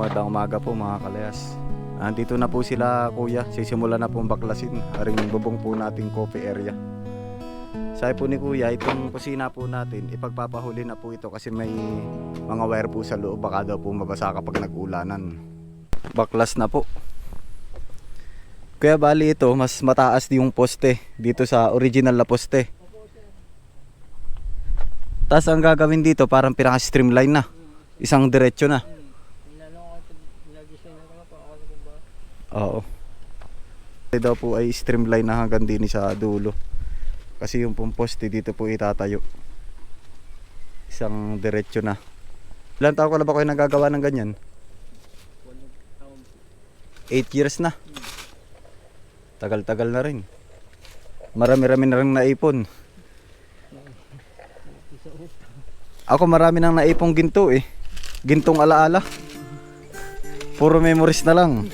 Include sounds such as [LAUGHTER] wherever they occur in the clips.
Magandang umaga po mga kalayas. Nandito na po sila kuya. Sisimula na pong baklasin. Aring bubong po nating coffee area. Sabi po ni kuya, itong kusina po natin, ipagpapahuli na po ito kasi may mga wire po sa loob. Baka daw po mabasa kapag nag-ulanan. Baklas na po. Kaya bali ito, mas mataas yung poste dito sa original na poste. Tapos ang gagawin dito, parang pinaka-streamline na. Isang diretso na. Oo. Ito daw po ay streamline na hanggang din sa dulo. Kasi yung pong poste dito po itatayo. Isang diretso na. Ilan taon ko na ba kayo nagagawa ng ganyan? 8 years na. Tagal-tagal na rin. Marami-rami na rin naipon. Ako marami nang naipong ginto eh. Gintong alaala. Puro memories na lang.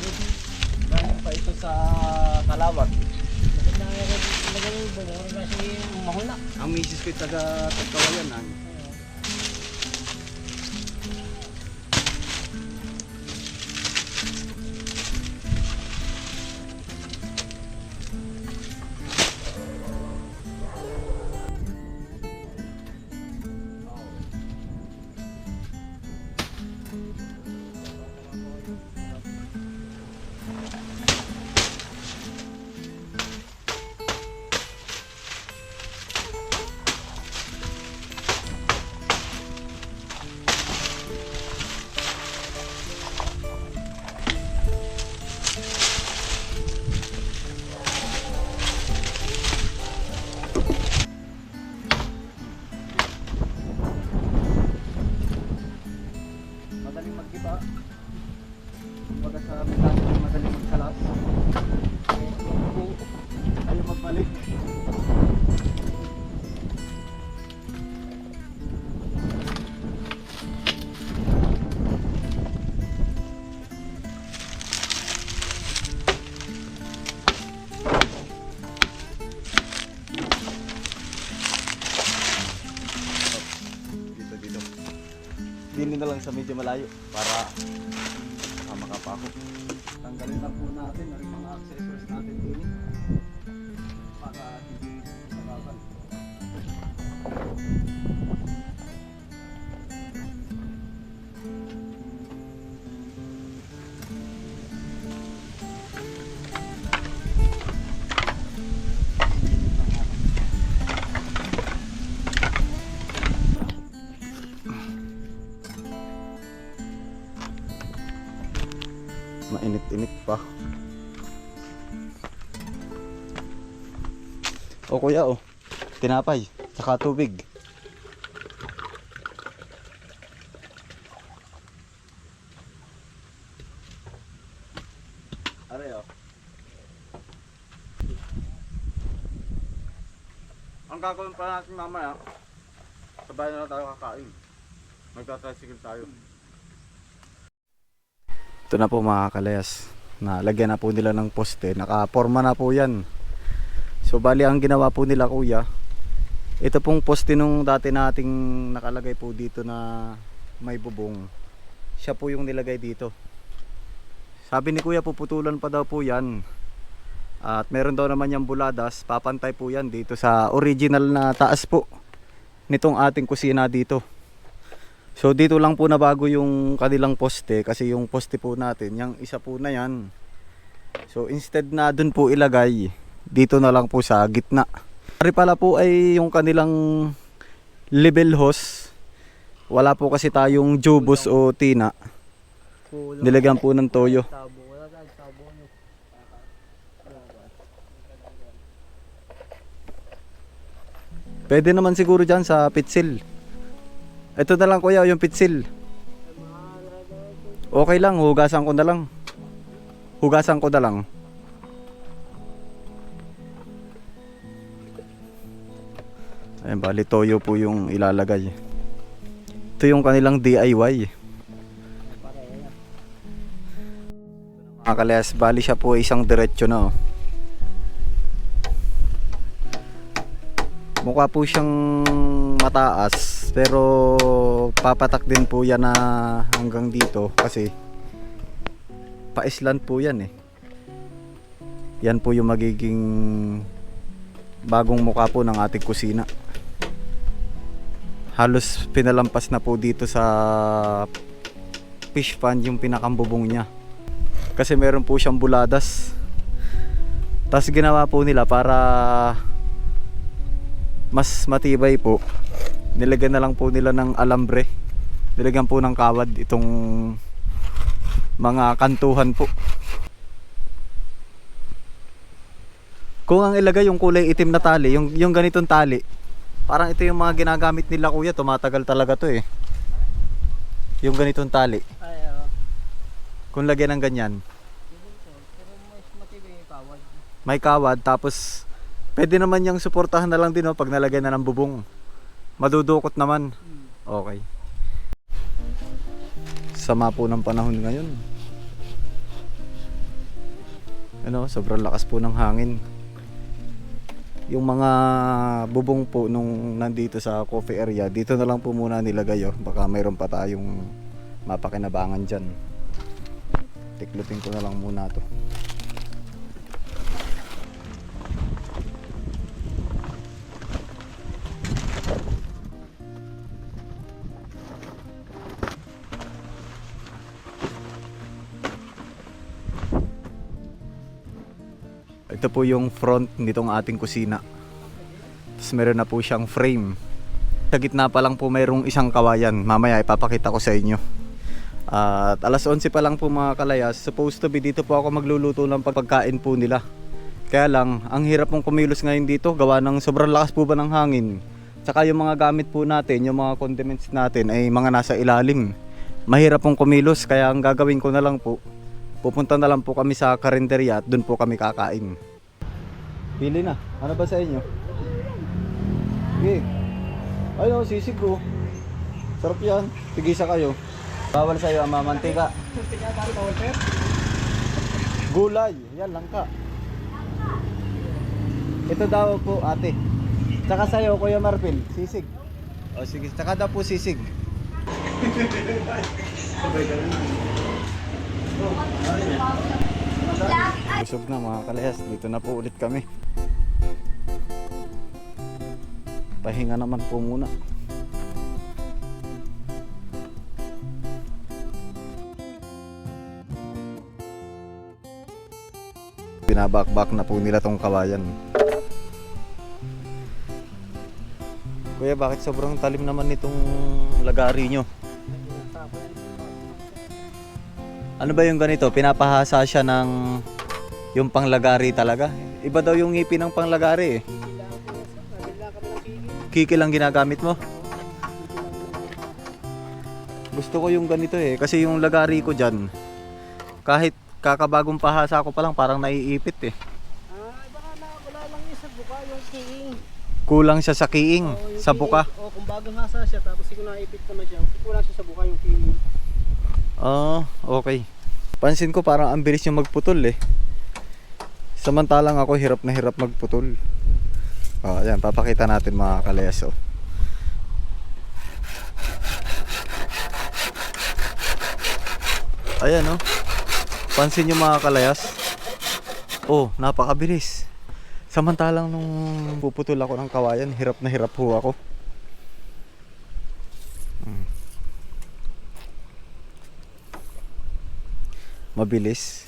Kawit. Galing pa ito sa Kalawag. Ang misis ko taga Tagkawayan. Ang Dili na lang sa medyo malayo para makapako. Tanggalin lang po natin ang mga accessories natin din. Mainit-init pa. O kuya oh, tinapay, saka tubig. Are oh. Ang gagawin pa natin mamaya, sabay na tayo kakain. Magta-tricycle tayo. Ito na po mga kalayas. Nalagyan na po nila ng poste. Nakaporma na po yan. So bali ang ginawa po nila kuya. Ito pong poste nung dati nating nakalagay po dito na may bubong. Siya po yung nilagay dito. Sabi ni kuya puputulan pa daw po yan. At meron daw naman yung buladas. Papantay po yan dito sa original na taas po. Nitong ating kusina dito. So dito lang po na bago yung kanilang poste kasi yung poste po natin, yung isa po na yan. So instead na dun po ilagay, dito na lang po sa gitna. Ari pala po ay yung kanilang level hose. Wala po kasi tayong jubos o tina. Nilagyan po ng toyo. Pwede naman siguro dyan sa pitsil. Ito na lang kuya, yung pitsil. Okay lang, hugasan ko na lang. Hugasan ko na lang. Ayan, bali toyo po yung ilalagay. Ito yung kanilang DIY. Mga kalayas, bali siya po isang diretsyo na oh. Mukha po siyang mataas pero papatak din po yan na hanggang dito kasi pa-island po yan eh. Yan po yung magiging bagong mukha po ng ating kusina. Halos pinalampas na po dito sa fish pond yung pinakambubong niya. Kasi meron po siyang buladas. Tapos ginawa po nila para mas matibay po. Nilagyan na lang po nila ng alambre. Nilagyan po ng kawad itong mga kantuhan po. Kung ang ilagay yung kulay itim na tali, yung, yung ganitong tali, parang ito yung mga ginagamit nila kuya, tumatagal talaga to eh. Yung ganitong tali. Kung lagyan ng ganyan, may kawad tapos pwede naman yung suportahan na lang din oh, pag nalagyan na ng bubong. Madudukot naman. Okay. Sama po ng panahon ngayon. Ano, sobrang lakas po ng hangin. Yung mga bubong po nung nandito sa coffee area, dito na lang po muna nilagay oh. Baka mayroon pa tayong mapakinabangan dyan. Tiklutin ko na lang muna to. Ito po yung front nitong ating kusina. Tapos meron na po siyang frame. Sa gitna pa lang po mayroong isang kawayan. Mamaya ipapakita ko sa inyo. At alas 11 pa lang po mga kalayas. Supposed to be dito po ako magluluto ng pagkain po nila. Kaya lang, ang hirap pong kumilos ngayon dito. Gawa ng sobrang lakas po ba ng hangin. Tsaka yung mga gamit po natin, yung mga condiments natin ay mga nasa ilalim. Mahirap pong kumilos. Kaya ang gagawin ko na lang po, Pupunta na lang po kami sa karinderya at doon po kami kakain. Pili na. Ano ba sa inyo? Sige. Ayun, sisig ko. Sarap yan. Tigisa kayo. Bawal sa'yo ang mamantika. Gulay. Yan, langka. Ito daw po, ate. Tsaka sa'yo, Kuya Marpil. Sisig. O sige, tsaka daw po sisig. [LAUGHS] Busog na mga kalayas, dito na po ulit kami. Pahinga naman po muna. Binabakbak na po nila tong kawayan. Kuya, bakit sobrang talim naman nitong lagari nyo? Ano ba yung ganito? Pinapahasa siya ng yung panglagari talaga. Iba daw yung ngipin ng panglagari eh. Kiki lang ginagamit mo. Gusto ko yung ganito eh. Kasi yung lagari ko dyan, kahit kakabagong pahasa ko pa lang parang naiipit eh. Ah, baka na wala lang yung sa buka, yung kiing. Kulang siya sa kiing, yung sa buka. Oo, kung bagong hasa siya, tapos siguro naipit naman siya. Kulang siya sa buka yung kiing. Oh, okay. Pansin ko parang ang bilis yung magputol eh. Samantalang ako hirap na hirap magputol. Oh, ayan, papakita natin mga kalayas oh. Ayan oh. Pansin nyo mga kalayas. Oh, napakabilis. Samantalang nung puputol ako ng kawayan, hirap na hirap ho ako. mabilis.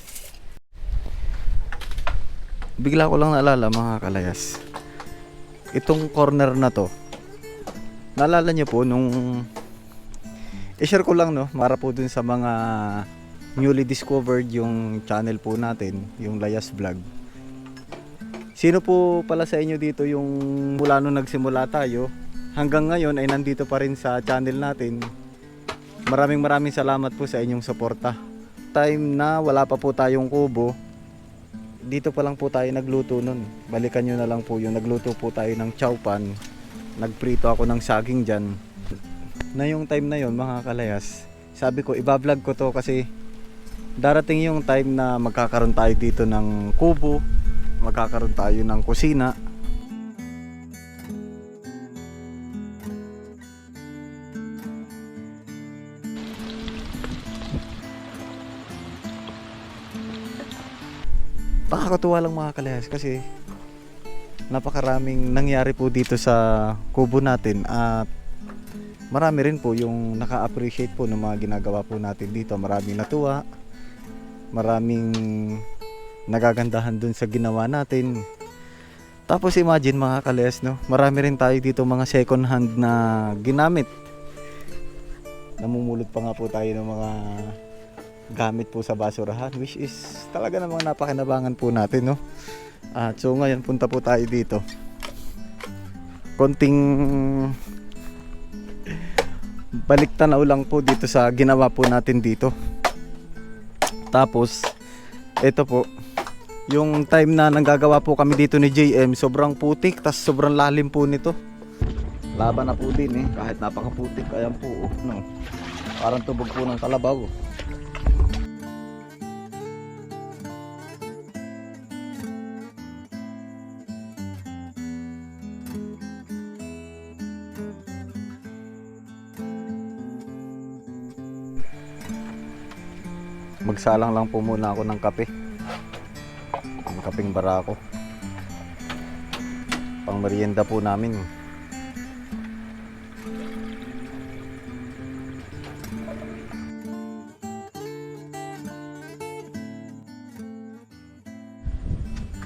Bigla ko lang naalala mga kalayas. Itong corner na to. Naalala nyo po nung i-share ko lang no, para po dun sa mga newly discovered yung channel po natin, yung Layas Vlog. Sino po pala sa inyo dito yung mula nung nagsimula tayo hanggang ngayon ay nandito pa rin sa channel natin. Maraming maraming salamat po sa inyong suporta. Time na wala pa po tayong kubo, dito pa lang po tayo nagluto nun. Balikan nyo na lang po yung nagluto po tayo ng chowpan. Nagprito ako ng saging dyan. Na yung time na yon mga kalayas, sabi ko ibablog ko to kasi darating yung time na magkakaroon tayo dito ng kubo, magkakaroon tayo ng kusina. Nakakatuwa lang mga kalayas kasi napakaraming nangyari po dito sa kubo natin at marami rin po yung naka-appreciate po ng mga ginagawa po natin dito. Maraming natuwa, maraming nagagandahan dun sa ginawa natin. Tapos imagine mga kales, no? Marami rin tayo dito mga second hand na ginamit. Namumulot pa nga po tayo ng mga gamit po sa basurahan which is talaga namang napakinabangan po natin, no? At so ngayon punta po tayo dito. Konting balik tanaw lang po dito sa ginawa po natin dito. Tapos ito po yung time na nanggagawa po kami dito ni JM sobrang putik tas sobrang lalim po nito. Laban na po din eh kahit napakaputik ayan po oh, no. Parang tubog po ng kalabaw. Magsalang lang po muna ako ng kape. Ang kapeng barako. Pang merienda po namin.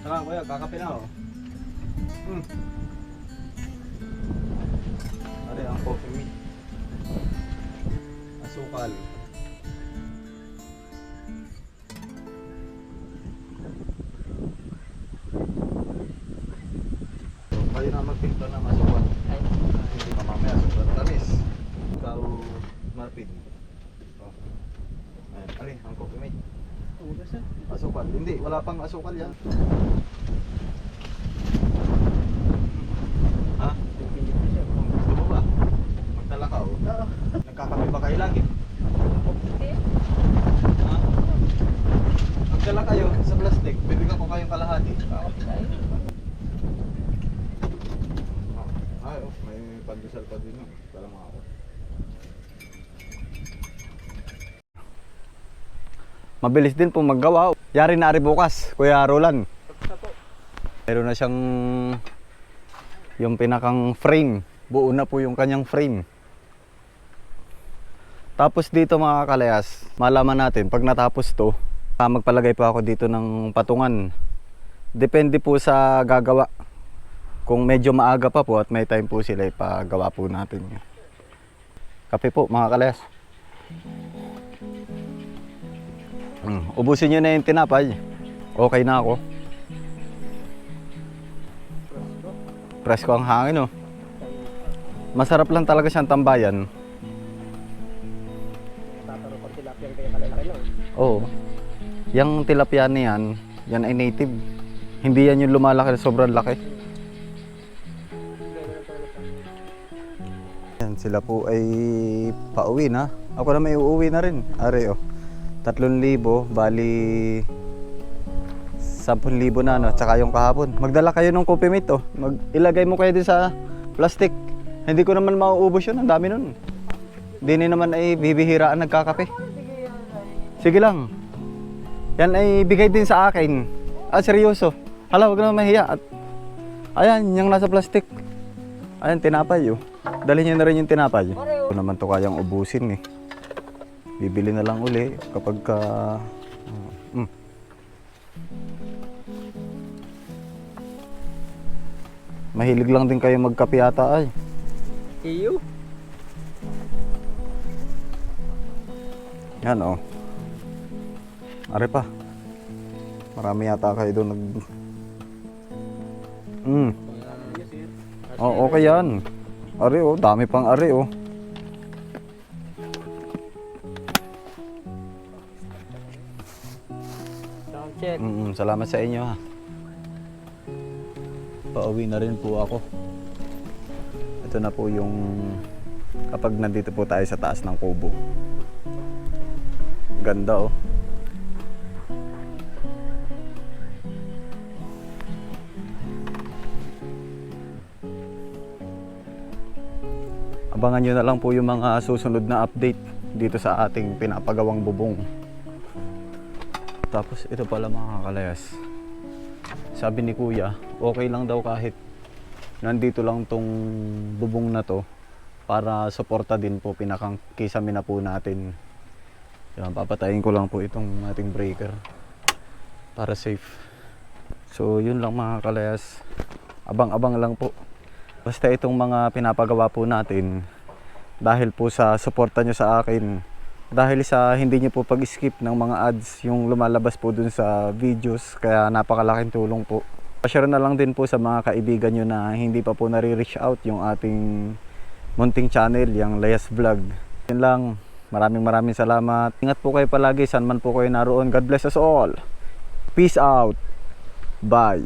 Tara kuya, kakape na oh. Hmm. Are, ang coffee me. Asukal. Wala pang asukal yan. Ha? Gusto mo ba? Magdala ka oh. Nagkakape ba kayo lagi? Ha? Magdala kayo sa plastic. Bibigyan ko kayong kalahati. Ay, oh, may pandesal pa din. oh. Dala mo ako. Mabilis din po maggawa. Yari na ari bukas, Kuya Roland. Meron na siyang yung pinakang frame. Buo na po yung kanyang frame. Tapos dito mga kalayas, malaman natin pag natapos to, ah, magpalagay pa ako dito ng patungan. Depende po sa gagawa. Kung medyo maaga pa po at may time po sila, ipagawa po natin. Kape po mga kalayas. Mm, ubusin nyo na yung tinapay. Okay na ako. Presko ang hangin oh. Masarap lang talaga siyang tambayan. Tilapia. Oo. Yung tilapia na yan, yan ay native. Hindi yan yung lumalaki na sobrang laki. Yan, sila po ay pauwi na. Ako na may uuwi na rin. Are oh. 3,000, bali 10,000 na no, tsaka yung kahapon. Magdala kayo ng coffee mate oh. Mag ilagay mo kayo din sa plastic. Hindi ko naman mauubos yun, ang dami nun. Hindi naman ay bibihiraan nagkakape. Sige lang. Yan ay bigay din sa akin. Ah, seryoso. Hala, wag na mahiya. At, ayan, yung nasa plastic. Ayan, tinapay oh. Dali niyo na rin yung tinapay. Ito naman to kayang ubusin eh. Bibili na lang uli kapag ka... oh, mm. Mahilig lang din kayo magkape ata ay. Iyo. Yan oh. Are pa. Marami yata kayo doon nag... Mm. Oh, okay yan. Ari oh, dami pang ari oh. Salamat sa inyo ha. Pauwi na rin po ako. Ito na po yung kapag nandito po tayo sa taas ng kubo. Ganda oh. Abangan nyo na lang po yung mga susunod na update dito sa ating pinapagawang bubong. Tapos ito pala mga kalayas. Sabi ni kuya, okay lang daw kahit nandito lang tong bubong na to para suporta din po pinakang kisame na po natin. Yan, papatayin ko lang po itong ating breaker para safe. So yun lang mga kalayas. Abang-abang lang po. Basta itong mga pinapagawa po natin dahil po sa suporta nyo sa akin dahil sa hindi nyo po pag-skip ng mga ads yung lumalabas po dun sa videos kaya napakalaking tulong po. Share na lang din po sa mga kaibigan nyo na hindi pa po nare-reach out yung ating munting channel, yung Layas Vlog. Yun lang. Maraming maraming salamat. Ingat po kayo palagi saan man po kayo naroon. God bless us all. Peace out. Bye.